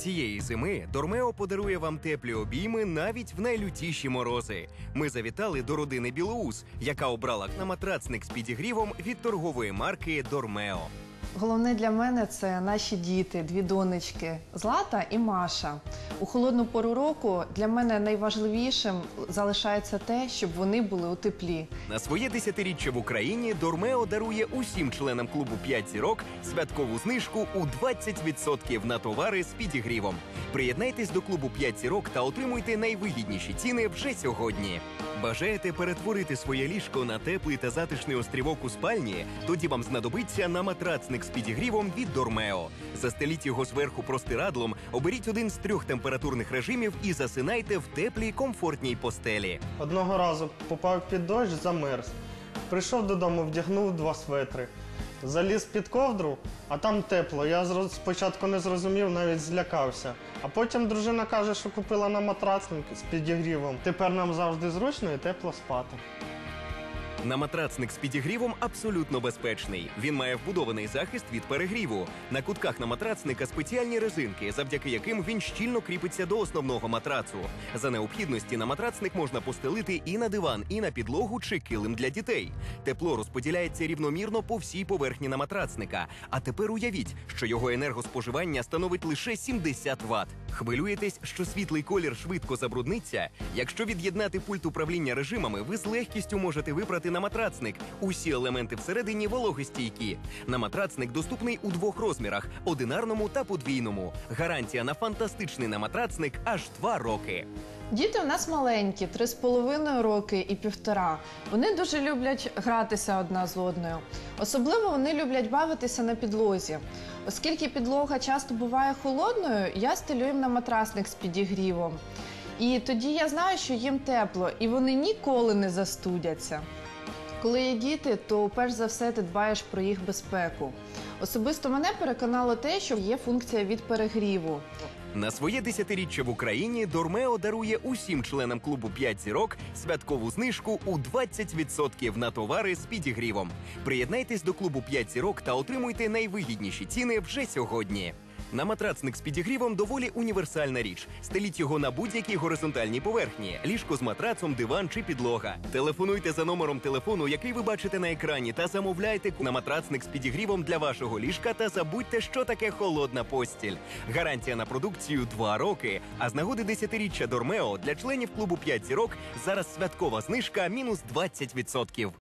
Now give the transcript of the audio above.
Цієї зими Дормео подарує вам теплі обійми навіть в найлютіші морози. Ми завітали до родини Білоус, яка обрала на матрацник з підігрівом від торгової марки Дормео. Головне для мене це наші діти, дві донечки Злата і Маша. У холодну пору року для мене найважливішим залишається те, щоб вони були у теплі. На своє десятиріччя в Україні Дормео дарує усім членам клубу «5 зірок святкову знижку у 20% на товари з підігрівом. Приєднайтесь до клубу «5 зірок та отримуйте найвигідніші ціни вже сьогодні. Бажаєте перетворити своє ліжко на теплий та затишний острівок у спальні? Тоді вам знадобиться на матрацник з підігрівом від Дормео. Застеліть його зверху простирадлом, оберіть один з трьох температурних режимів і засинайте в теплій комфортній постелі. Одного разу попав під дощ, замерз. Прийшов додому, вдягнув два светри. Заліз під ковдру, а там тепло. Я спочатку не зрозумів, навіть злякався. А потім дружина каже, що купила нам матрацник з підігрівом. Тепер нам завжди зручно і тепло спати. На матрацник з підігрівом абсолютно безпечний. Він має вбудований захист від перегріву. На кутках на матрацника спеціальні резинки, завдяки яким він щільно кріпиться до основного матрацу. За необхідності на матрацник можна постелити і на диван, і на підлогу чи килим для дітей. Тепло розподіляється рівномірно по всій поверхні на матрацника. А тепер уявіть, що його енергоспоживання становить лише 70 Вт. Хвилюєтесь, що світлий колір швидко забрудниться? Якщо від'єднати пульт управління режимами, ви з легкістю можете на матрацник. Усі елементи всередині вологостійкі. На матрацник доступний у двох розмірах: одинарному та подвійному. Гарантія на фантастичний наматрацник аж два роки. Діти у нас маленькі, три з половиною роки і півтора. Вони дуже люблять гратися одна з одною. Особливо вони люблять бавитися на підлозі. Оскільки підлога часто буває холодною, я стелю їм на матрасник з підігрівом. І тоді я знаю, що їм тепло, і вони ніколи не застудяться. Коли є діти, то перш за все ти дбаєш про їх безпеку. Особисто мене переконало те, що є функція від перегріву. На своє десятиріччя в Україні Дормео дарує усім членам клубу «5 зірок святкову знижку у 20% на товари з підігрівом. Приєднайтесь до клубу «5 зірок та отримуйте найвигідніші ціни вже сьогодні. На матрацник з підігрівом доволі універсальна річ. Стеліть його на будь-якій горизонтальній поверхні: ліжко з матрацом, диван чи підлога. Телефонуйте за номером телефону, який ви бачите на екрані, та замовляйте на матрацник з підігрівом для вашого ліжка та забудьте, що таке холодна постіль. Гарантія на продукцію 2 роки. А з нагоди десятиріччя Дормео для членів клубу «5 зірок зараз святкова знижка мінус 20%.